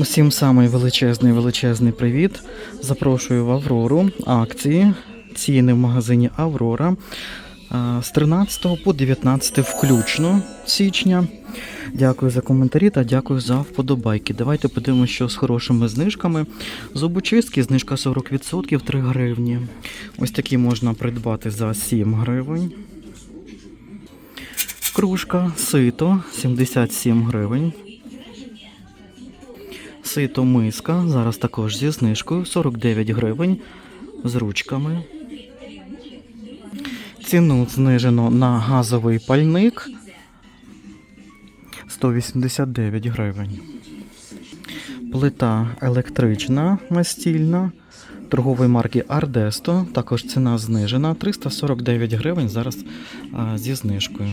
Усім самий величезний величезний привіт. Запрошую в Аврору. Акції, ціни в магазині Аврора з 13 по 19 включно січня. Дякую за коментарі та дякую за вподобайки. Давайте подивимося, що з хорошими знижками. Зубочистки, знижка 40%, 3 гривні. Ось такі можна придбати за 7 гривень. Кружка, сито 77 гривень. Сито миска, зараз також зі знижкою 49 гривень з ручками. Ціну знижено на газовий пальник 189 гривень. Плита електрична настільна торгової марки Ардесто. Також ціна знижена 349 гривень зараз а, зі знижкою.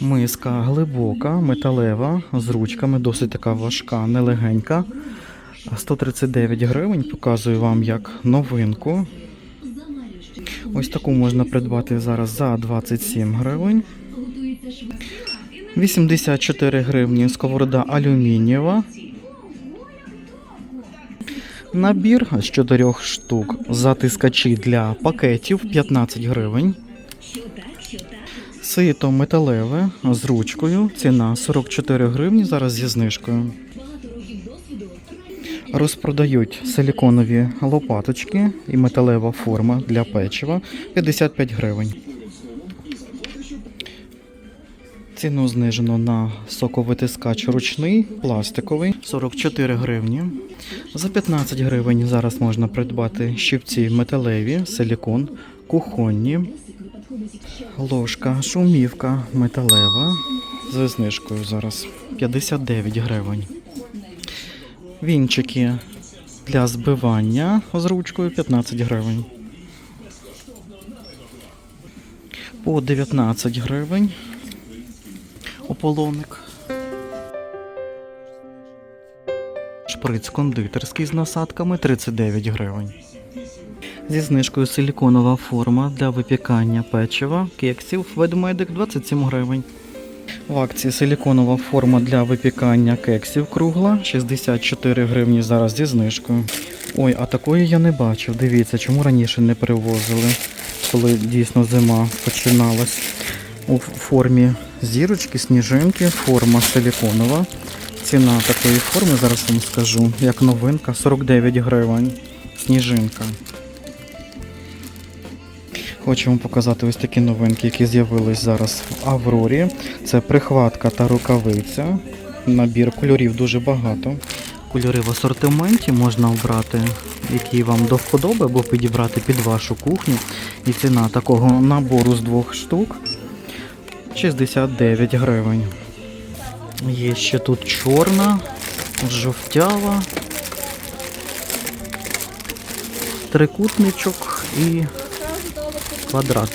Миска глибока, металева, з ручками, досить така важка, нелегенька. 139 гривень, показую вам як новинку. Ось таку можна придбати зараз за 27 гривень. 84 гривні сковорода алюмінієва. Набір з 4 штук затискачі для пакетів 15 гривень. Сито металеве з ручкою. Ціна 44 гривні зараз зі знижкою. Розпродають силіконові лопаточки і металева форма для печива 55 гривень. Ціну знижено на соковитискач ручний, пластиковий 44 гривні. За 15 гривень зараз можна придбати щипці металеві, силікон, кухонні. Ложка, шумівка металева з знижкою зараз 59 гривень. Вінчики для збивання з ручкою 15 гривень. По 19 гривень. Ополоник. Шприц кондитерський з насадками 39 гривень. Зі знижкою силіконова форма для випікання печива, кексів, ведмедик 27 гривень. В акції силіконова форма для випікання кексів кругла 64 гривні зараз зі знижкою. Ой, а такої я не бачив. Дивіться, чому раніше не привозили, коли дійсно зима починалась. У формі зірочки, сніжинки, форма силіконова. Ціна такої форми, зараз вам скажу, як новинка 49 гривень. Сніжинка. Вам показати ось такі новинки, які з'явились зараз в Аврорі. Це прихватка та рукавиця. Набір кольорів дуже багато. Кольори в асортименті можна обрати, які вам до вподоби, або підібрати під вашу кухню. І ціна такого набору з двох штук 69 гривень. Є ще тут чорна, жовтява, трикутничок і квадрат.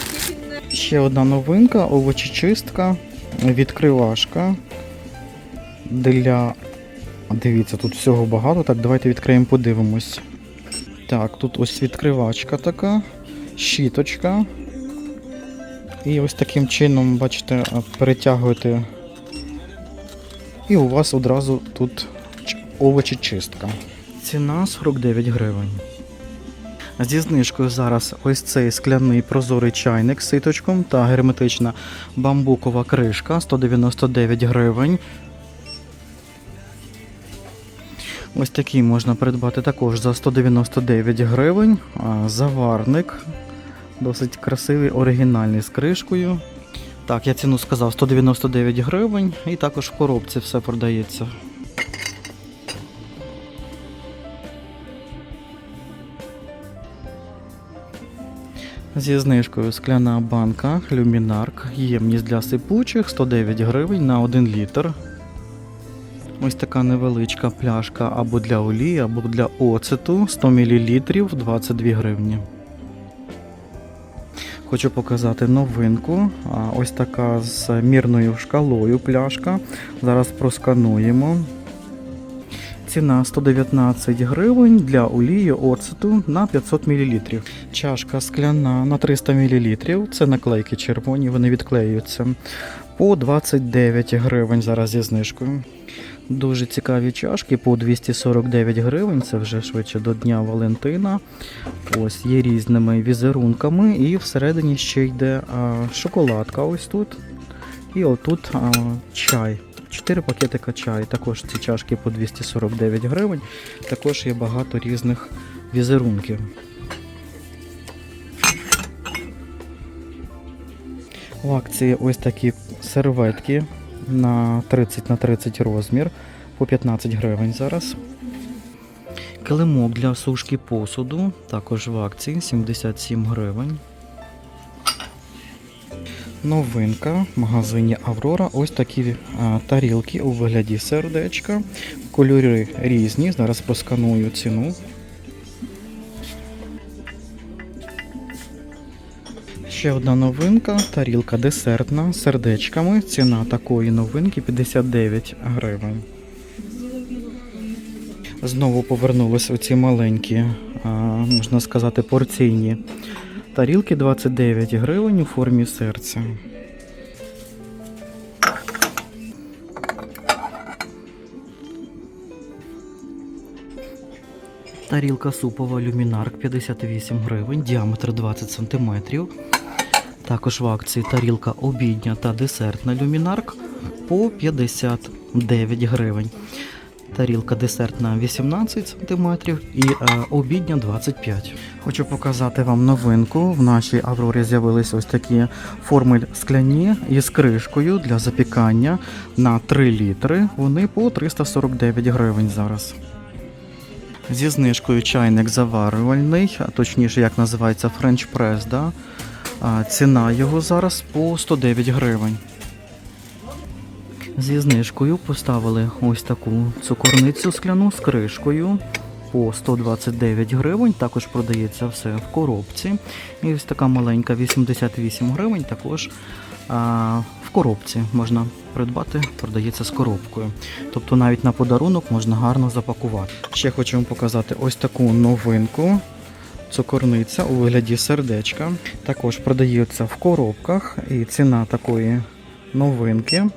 Ще одна новинка овочечистка, відкривашка для. Дивіться, тут всього багато. Так, давайте відкриємо, подивимось. Так, тут ось відкривачка така, щіточка. І ось таким чином, бачите, перетягуєте. І у вас одразу тут ч- овочечистка. Ціна 49 гривень. Зі знижкою зараз ось цей скляний прозорий чайник з ситочком та герметична бамбукова кришка 199 гривень. Ось такий можна придбати також за 199 гривень. Заварник. Досить красивий, оригінальний з кришкою. Так, я ціну сказав 199 гривень і також в коробці все продається. Зі знижкою скляна банка Люмінарк, ємність для сипучих 109 гривень на 1 літр. Ось така невеличка пляшка або для олії, або для оцету 100 мл 22 гривні. Хочу показати новинку. Ось така з мірною шкалою пляшка. Зараз проскануємо. Ціна 119 гривень для олії оцету на 500 мл. Чашка скляна на 300 мл. Це наклейки червоні, вони відклеюються. По 29 гривень зараз зі знижкою. Дуже цікаві чашки по 249 гривень. Це вже швидше до Дня Валентина. Ось є різними візерунками, і всередині ще йде а, шоколадка. Ось тут. І отут а, чай. 4 пакетика чаю. Також ці чашки по 249 гривень. Також є багато різних візерунків. В акції ось такі серветки на 30 на 30 розмір по 15 гривень зараз. Килимок для сушки посуду також в акції 77 гривень. Новинка в магазині Аврора. Ось такі а, тарілки у вигляді сердечка. Кольори різні. Зараз просканую ціну. Ще одна новинка, тарілка десертна з сердечками. Ціна такої новинки 59 гривень. Знову повернулись оці маленькі, а, можна сказати, порційні тарілки 29 гривень у формі серця. Тарілка супова люмінарк 58 гривень, діаметр 20 см. Також в акції тарілка обідня та десертна люмінарк по 59 гривень. Тарілка десертна 18 см і е, обідня 25 Хочу показати вам новинку. В нашій Аврорі з'явились ось такі форми скляні із кришкою для запікання на 3 літри. Вони по 349 гривень зараз. Зі знижкою чайник заварювальний, а точніше, як називається French Press, да? ціна його зараз по 109 гривень. Зі знижкою поставили ось таку цукорницю скляну з кришкою по 129 гривень. Також продається все в коробці. І ось така маленька 88 гривень також а, в коробці можна придбати, продається з коробкою. Тобто навіть на подарунок можна гарно запакувати. Ще хочу вам показати ось таку новинку. Цукорниця у вигляді сердечка. Також продається в коробках і ціна такої новинки.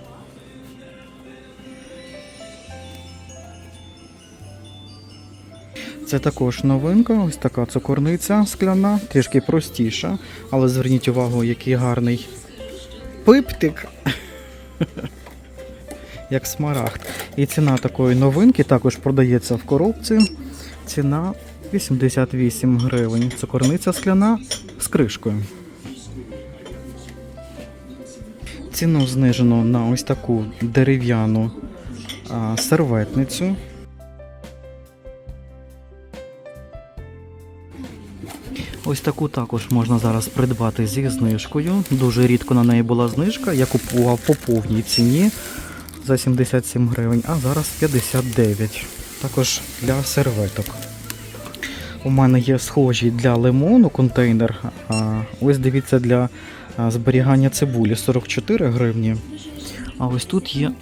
Це також новинка, ось така цукорниця скляна, трішки простіша, але зверніть увагу, який гарний пиптик. Як смарагд. І ціна такої новинки також продається в коробці. Ціна 88 гривень. Цукорниця скляна з кришкою. Ціну знижено на ось таку дерев'яну серветницю. Ось таку також можна зараз придбати зі знижкою. Дуже рідко на неї була знижка. Я купував по повній ціні за 77 гривень, а зараз 59. Також для серветок. У мене є схожі для лимону контейнер. А ось дивіться для зберігання цибулі 44 гривні. А ось тут є.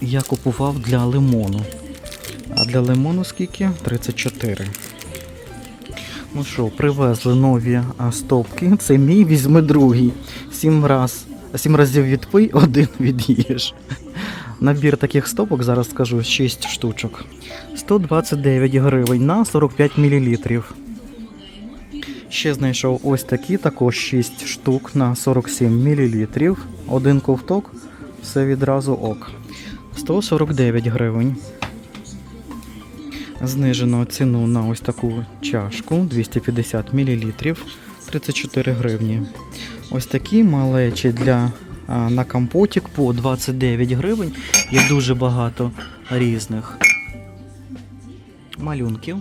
Я купував для лимону. А для лимону скільки? 34. Ну що, привезли нові стопки. Це мій, візьми другий. Сім, раз, сім разів відпий, один від'їж. Набір таких стопок, зараз скажу, 6 штучок. 129 гривень на 45 мл. Ще знайшов ось такі, також 6 штук на 47 мл. Один ковток, все відразу ок. 149 гривень. Знижено ціну на ось таку чашку 250 мл 34 гривні. Ось такі малечі для на компотик по 29 гривень. Є дуже багато різних малюнків.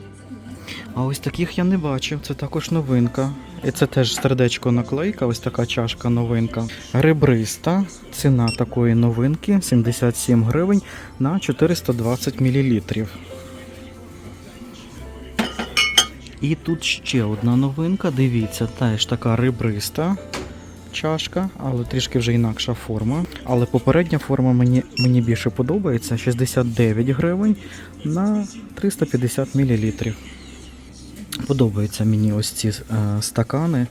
А ось таких я не бачив. Це також новинка. І це теж сердечко наклейка, ось така чашка новинка. Ребриста. Ціна такої новинки 77 гривень на 420 мл. І тут ще одна новинка. Дивіться, теж така ребриста чашка, але трішки вже інакша форма. Але попередня форма мені, мені більше подобається. 69 гривень на 350 мл. Подобаються мені ось ці е, стакани.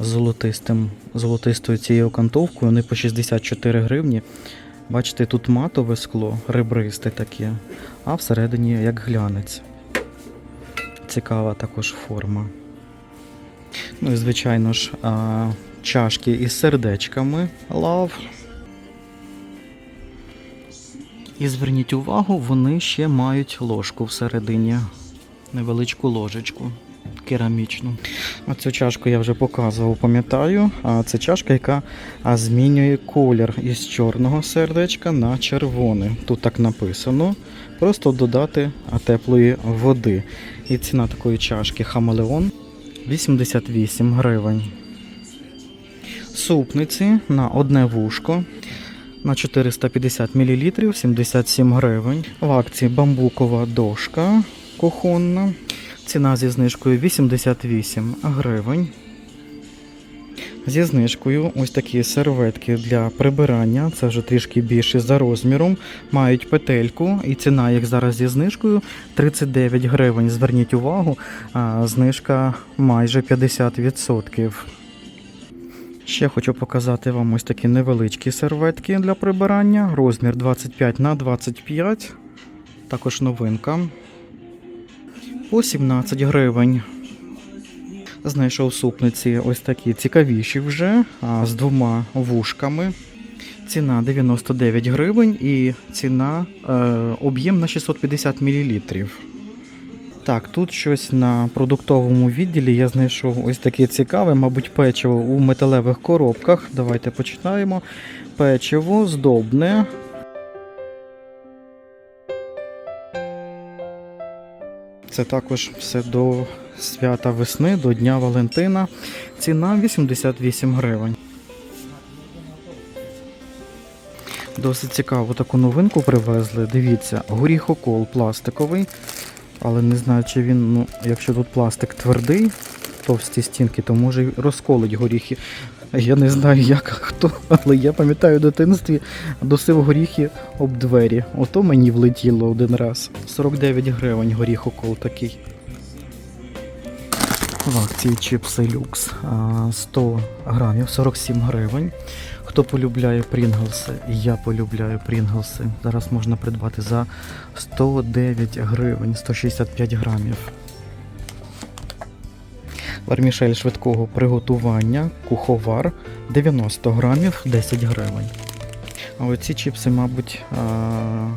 з золотистим, золотистою цією окантовкою. Вони по 64 гривні. Бачите, тут матове скло, ребристе таке, а всередині як глянець. Цікава також форма. Ну і звичайно ж, чашки із сердечками лав. І зверніть увагу, вони ще мають ложку всередині. Невеличку ложечку керамічну. Оцю чашку я вже показував, пам'ятаю. А це чашка, яка змінює колір із чорного сердечка на червоне. Тут так написано. Просто додати теплої води. І ціна такої чашки Хамелеон 88 гривень. Супниці на одне вушко на 450 мл 77 гривень. В акції бамбукова дошка кухонна. Ціна зі знижкою 88 гривень. Зі знижкою ось такі серветки для прибирання. Це вже трішки більше за розміром. Мають петельку, і ціна їх зараз зі знижкою 39 гривень. Зверніть увагу, знижка майже 50%. Ще хочу показати вам ось такі невеличкі серветки для прибирання. Розмір 25 на 25. Також новинка. По 17 гривень. Знайшов супниці ось такі цікавіші вже, а, з двома вушками. Ціна 99 гривень і ціна е, об'єм на 650 мл. Так, тут щось на продуктовому відділі я знайшов ось таке цікаве, мабуть, печиво у металевих коробках. Давайте почитаємо. Печиво здобне. Це також все до свята весни, до Дня Валентина. Ціна 88 гривень. Досить цікаву таку новинку привезли. Дивіться, горіхокол пластиковий. Але не знаю, чи він, ну, якщо тут пластик твердий, товсті стінки, то може розколить горіхи. Я не знаю, як хто, але я пам'ятаю в дитинстві досив горіхи об двері. Ото мені влетіло один раз. 49 гривень горіхокол такий. В акції чіпси люкс 100 грамів, 47 гривень. Хто полюбляє Прінглси, я полюбляю Прінглси. Зараз можна придбати за 109 гривень, 165 грамів. Вермішель швидкого приготування, куховар 90 грамів, 10 гривень. А оці чіпси, мабуть, а,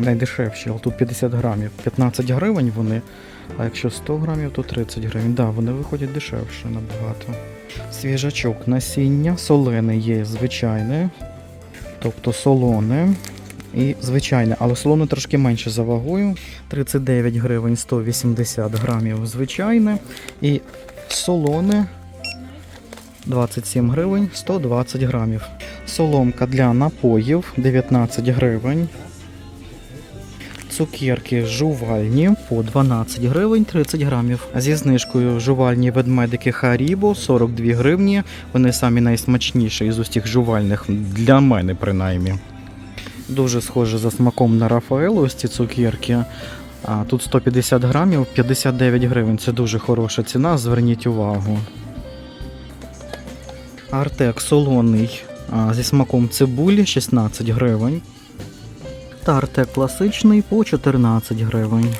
найдешевші, але тут 50 грамів. 15 гривень вони, а якщо 100 грамів, то 30 гривень. Да, вони виходять дешевше набагато. Свіжачок насіння, солене є звичайне, тобто солоне і звичайне, але солоне трошки менше за вагою. 39 гривень 180 грамів звичайне. І солоне 27 гривень 120 грамів. Соломка для напоїв 19 гривень. Цукерки жувальні по 12 гривень 30 грамів. Зі знижкою жувальні ведмедики Харібо 42 гривні. Вони самі найсмачніші із усіх жувальних для мене, принаймні. Дуже схоже за смаком на Рафаело ось ці цукерки. А тут 150 грамів, 59 гривень. Це дуже хороша ціна, зверніть увагу. Артек солоний а, зі смаком цибулі 16 гривень. Та Артек класичний по 14 гривень.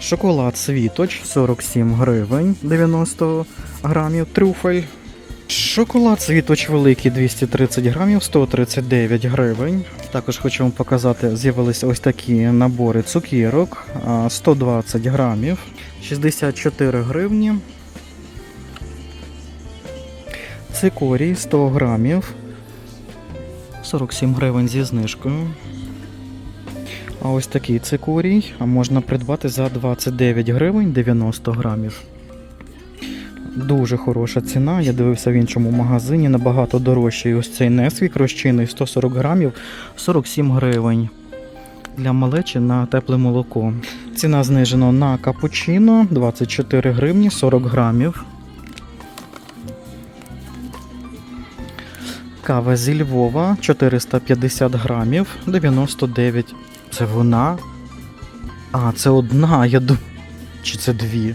Шоколад світоч 47 гривень 90 грамів. Трюфель. Шоколад світоч великий 230 грамів 139 гривень. Також хочу вам показати, з'явилися ось такі набори цукірок 120 грамів, 64 гривні. Цикорій 100 грамів, 47 гривень зі знижкою. А ось такий цикорій можна придбати за 29 гривень 90 грамів. Дуже хороша ціна. Я дивився в іншому магазині, набагато дорожчий. Ось цей несвік розчинний 140 грамів 47 гривень. Для малечі на тепле молоко. Ціна знижена на капучино 24 гривні 40 грамів. Кава зі Львова 450 грамів 99. Це вона? А, це одна, я думаю. Чи це дві?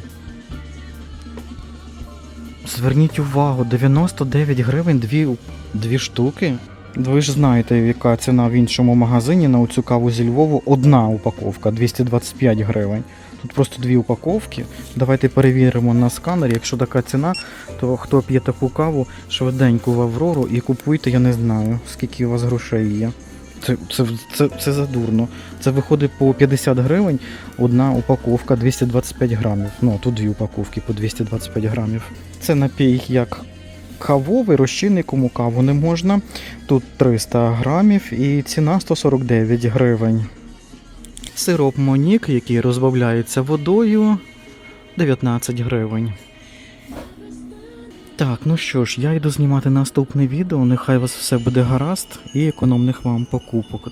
Зверніть увагу, 99 гривень дві, дві штуки. Ви ж знаєте, яка ціна в іншому магазині на оцю каву зі Львову. Одна упаковка 225 гривень. Тут просто дві упаковки. Давайте перевіримо на сканері. Якщо така ціна, то хто п'є таку каву, швиденько в Аврору і купуйте, я не знаю, скільки у вас грошей є. Це, це, це, це задурно. Це виходить по 50 гривень, одна упаковка 225 грамів. Ну, тут дві упаковки по 225 грамів. Це напій як кавовий, розчинний, кому каву не можна. Тут 300 грамів і ціна 149 гривень. Сироп Монік, який розбавляється водою, 19 гривень. Так, ну що ж, я йду знімати наступне відео. Нехай у вас все буде гаразд і економних вам покупок.